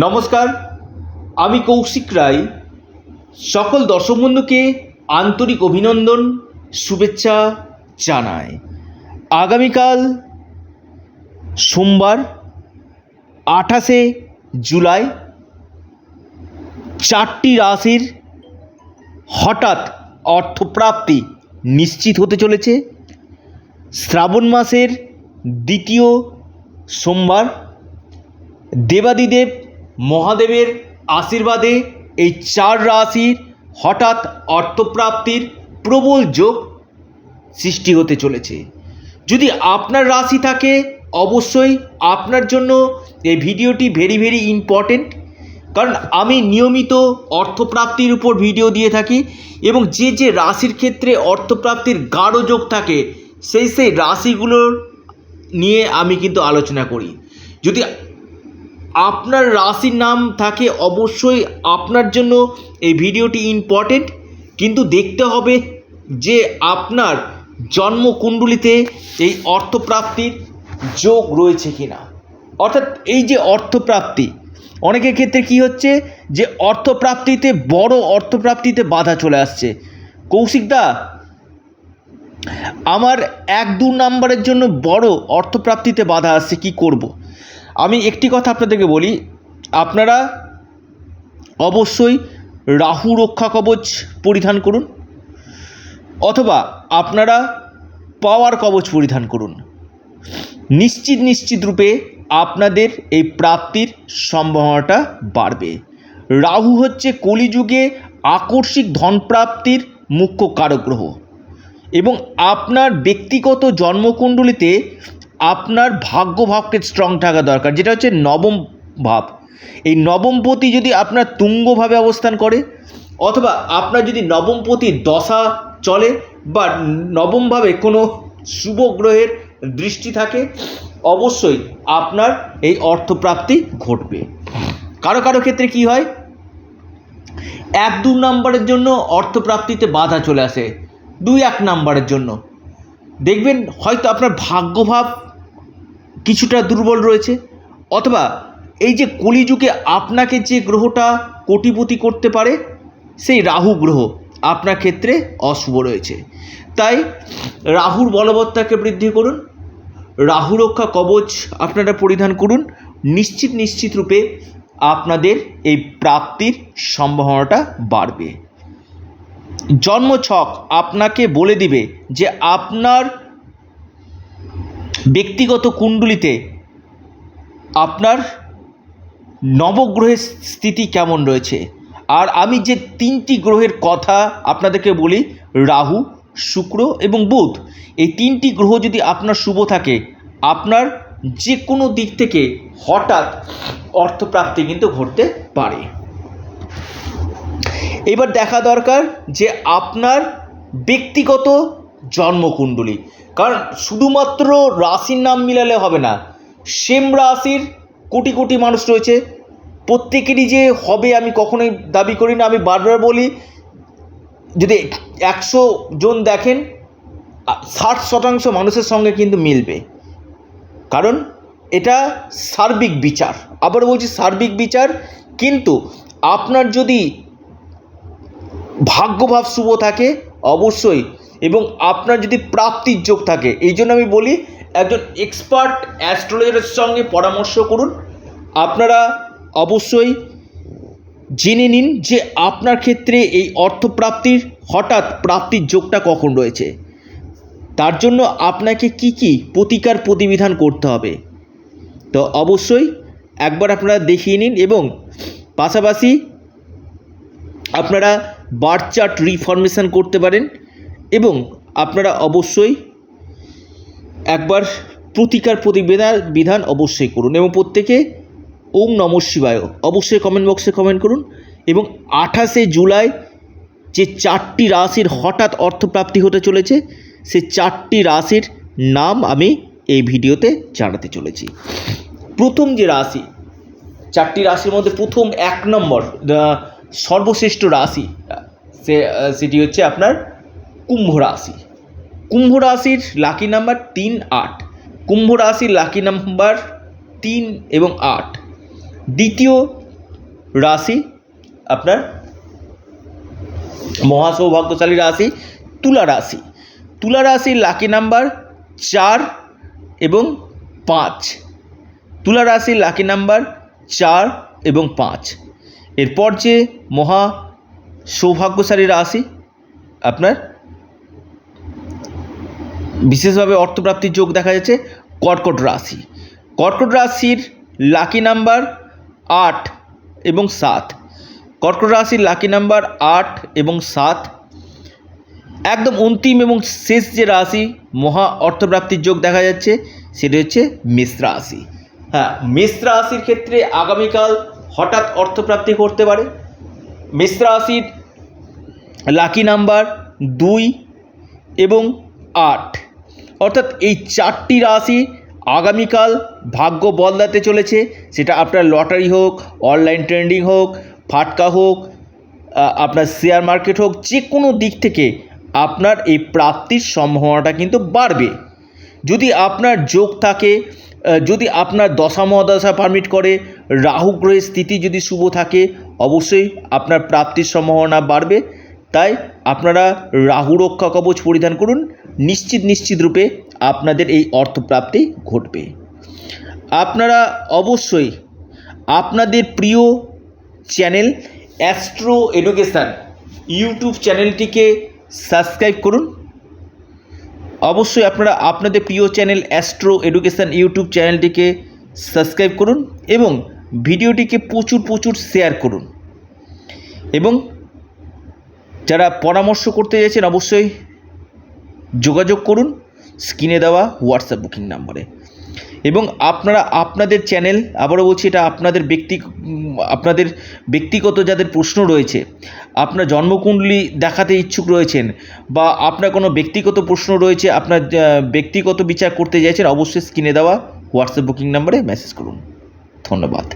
নমস্কার, আমি কৌশিক রায়। সকল দর্শক বন্ধুকে আন্তরিক অভিনন্দন, শুভেচ্ছা জানাই। আগামীকাল সোমবার, আঠাশে জুলাই, চারটি রাশির হঠাৎ অর্থপ্রাপ্তি নিশ্চিত হতে চলেছে। শ্রাবণ মাসের দ্বিতীয় সোমবার, দেবাদিদেব মহাদেবের আশীর্বাদে এই চার রাশির হঠাৎ অর্থপ্রাপ্তির প্রবল যোগ সৃষ্টি হতে চলেছে। যদি আপনার রাশি থাকে, অবশ্যই আপনার জন্য এই ভিডিওটি ভেরি ভেরি ইম্পর্টেন্ট কারণ আমি নিয়মিত অর্থপ্রাপ্তির উপর ভিডিও দিয়ে থাকি এবং যে যে রাশির ক্ষেত্রে অর্থপ্রাপ্তির গাঢ় যোগ থাকে, সেই সেই রাশিগুলোর নিয়ে আমি কিন্তু আলোচনা করি। যদি আপনার রাশির নাম থাকে অবশ্যই আপনার জন্য এই ভিডিওটি ইম্পর্টেন্ট কিন্তু দেখতে হবে যে আপনার জন্মকুণ্ডলিতে এই অর্থপ্রাপ্তির যোগ রয়েছে কি না অর্থাৎ এই যে অর্থপ্রাপ্তি, অনেকের ক্ষেত্রে কি হচ্ছে যে অর্থপ্রাপ্তিতে, বড় অর্থপ্রাপ্তিতে বাধা চলে আসছে কৌশিকদা আমার এক দু নাম্বারের জন্য বড় অর্থপ্রাপ্তিতে বাধা আসছে, কি করব। আমি একটি কথা আপনাদেরকে বলি, আপনারা অবশ্যই রাহু রক্ষা কবচ পরিধান করুন, অথবা আপনারা পাওয়ার কবচ পরিধান করুন। নিশ্চিত নিশ্চিত রূপে আপনাদের এই প্রাপ্তির সম্ভাবনাটা বাড়বে। রাহু হচ্ছে কলিযুগে আকস্মিক ধনপ্রাপ্তির মুখ্য কারক গ্রহ এবং আপনার ব্যক্তিগত জন্মকুণ্ডলিতে আপনার ভাগ্যভাবকে স্ট্রং থাকা দরকার, যেটা হচ্ছে নবম ভাব। এই নবমপতি যদি আপনার তুঙ্গভাবে অবস্থান করে, অথবা আপনার যদি নবমপতির দশা চলে, বা নবমভাবে কোনো শুভ গ্রহের দৃষ্টি থাকে, অবশ্যই আপনার এই অর্থপ্রাপ্তি ঘটবে। কারও কারও ক্ষেত্রে কি হয়? এক দু নম্বরের জন্য অর্থপ্রাপ্তিতে বাধা চলে আসে, দুই এক নাম্বারের জন্য। দেখবেন হয়তো আপনার ভাগ্যভাব কিছুটা দুর্বল রয়েছে। অথবা এই যে কলিযুগে আপনাকে যে গ্রহটা কোটিপতি করতে পারে, সেই রাহু গ্রহ আপনার ক্ষেত্রে অশুভ রয়েছে। তাই রাহুর বলবত্তাকে বৃদ্ধি করুন, রাহু রক্ষা কবচ আপনারা পরিধান করুন, নিশ্চিত নিশ্চিত রূপে আপনাদের এই প্রাপ্তির সম্ভাবনাটা বাড়বে। জন্মছক আপনাকে বলে দিবে যে আপনার ব্যক্তিগত কুণ্ডলিতে আপনার নবগ্রহের স্থিতি কেমন রয়েছে? আর আমি যে তিনটি গ্রহের কথা আপনাদেরকে বলি, রাহু, শুক্র এবং বুধ, এই তিনটি গ্রহ যদি আপনার শুভ থাকে, আপনার যে কোনো দিক থেকে হঠাৎ অর্থপ্রাপ্তি কিন্তু ঘটতে পারে। এবার দেখা দরকার যে আপনার ব্যক্তিগত জন্মকুণ্ডলী কারণ শুধুমাত্র রাশির নাম মিলালে হবে না, সেম রাশির কোটি কোটি মানুষ রয়েছে। প্রত্যেকেরই যে হবে আমি কখনোই দাবি করি না। আমি বারবার বলি, যদি একশো জন দেখেন, ষাট শতাংশ মানুষের সঙ্গে কিন্তু মিলবে। কারণ এটা সার্বিক বিচার। আবার বলছি সার্বিক বিচার, কিন্তু আপনার যদি ভাগ্যভাব শুভ থাকে, অবশ্যই এবং আপনার যদি প্রাপ্তির যোগ থাকে, এই জন্য আমি বলি একজন এক্সপার্ট অ্যাস্ট্রোলজারের সঙ্গে পরামর্শ করুন। আপনারা অবশ্যই জেনে নিন যে আপনার ক্ষেত্রে এই অর্থপ্রাপ্তির, হঠাৎ প্রাপ্তির যোগটা কখন রয়েছে। তার জন্য আপনাকে কি কি প্রতিকার প্রতিবিধান করতে হবে। তো অবশ্যই একবার আপনারা দেখিয়ে নিন এবং পাশাপাশি আপনারা বার্থ চার্ট রিফরমেশন করতে পারেন। এবং আপনারা অবশ্যই একবার প্রতিকার প্রতিবেদন বিধান অবশ্যই করুন এবং প্রত্যেকে ওম নম শিবায় অবশ্যই কমেন্ট বক্সে কমেন্ট করুন এবং আঠাশে জুলাই যে চারটি রাশির হঠাৎ অর্থপ্রাপ্তি হতে চলেছে, সে চারটি রাশির নাম আমি এই ভিডিওতে জানাতে চলেছি। প্রথম যে রাশি, চারটি রাশির মধ্যে প্রথম এক নম্বর সর্বশ্রেষ্ঠ রাশি, সে সেটি হচ্ছে আপনার কুম্ভ রাশি। কুম্ভ রাশির লাকি নাম্বার তিন আট। কুম্ভ রাশির লাকি নাম্বার তিন এবং আট। দ্বিতীয় রাশি আপনার মহাসৌভাগ্যশালী রাশি তুলা রাশি। তুলা রাশির লাকি নাম্বার চার এবং পাঁচ। তুলা রাশির লাকি নাম্বার চার এবং পাঁচ। এরপর যে মহা সৌভাগ্যশালী রাশি আপনার বিশেষভাবে অর্থপ্রাপ্তির যোগ দেখা যাচ্ছে কর্কট রাশি। কর্কট রাশির লাকি নাম্বার আট এবং সাত। কর্কট রাশির লাকি নাম্বার আট এবং সাত একদম অন্তিম এবং শেষ যে রাশি, মহা অর্থপ্রাপ্তির যোগ দেখা যাচ্ছে, সেটি হচ্ছে মেষ রাশি। হ্যাঁ মেষ রাশির ক্ষেত্রে আগামীকাল হঠাৎ অর্থপ্রাপ্তি করতে পারে। মেষ রাশির লাকি নাম্বার দুই এবং আট। অর্থাৎ এই চারটি রাশি আগামীকাল ভাগ্য বদলাতে চলেছে। সেটা আপনার লটারি হোক অনলাইন ট্রেন্ডিং হোক, ফাটকা হোক আপনার শেয়ার মার্কেট হোক, যে কোনো দিক থেকে আপনার এই প্রাপ্তির সম্ভাবনাটা কিন্তু বাড়বে। যদি আপনার যোগ থাকে যদি আপনার দশা মহাদশা পারমিট করে, রাহু গ্রহের স্থিতি যদি শুভ থাকে, অবশ্যই আপনার প্রাপ্তির সম্ভাবনা বাড়বে। তাই আপনারা রাহু রক্ষা কবচ পরিধান করুন। নিশ্চিত নিশ্চিত রূপে আপনাদের এই অর্থপ্রাপ্তি ঘটবে। আপনারা অবশ্যই আপনাদের প্রিয় চ্যানেল অ্যাস্ট্রো এডুকেশান ইউটিউব চ্যানেলটিকে সাবস্ক্রাইব করুন। অবশ্যই আপনারা আপনাদের প্রিয় চ্যানেল অ্যাস্ট্রো এডুকেশান ইউটিউব চ্যানেলটিকে সাবস্ক্রাইব করুন এবং ভিডিওটিকে প্রচুর প্রচুর শেয়ার করুন। এবং যারা পরামর্শ করতে চাইছেন অবশ্যই যোগাযোগ করুন, স্ক্রিনে দেওয়া হোয়াটসঅ্যাপ বুকিং নাম্বারে। এবং আপনারা আপনাদের চ্যানেল, আবারও বলছি এটা আপনাদের ব্যক্তি, আপনাদের ব্যক্তিগত যাদের প্রশ্ন রয়েছে, আপনার জন্মকুণ্ডলী দেখাতে ইচ্ছুক রয়েছেন বা আপনার কোনো ব্যক্তিগত প্রশ্ন রয়েছে, আপনার ব্যক্তিগত বিচার করতে চাইছেন, অবশ্যই স্ক্রিনে দেওয়া হোয়াটসঅ্যাপ বুকিং নাম্বারে মেসেজ করুন। ধন্যবাদ।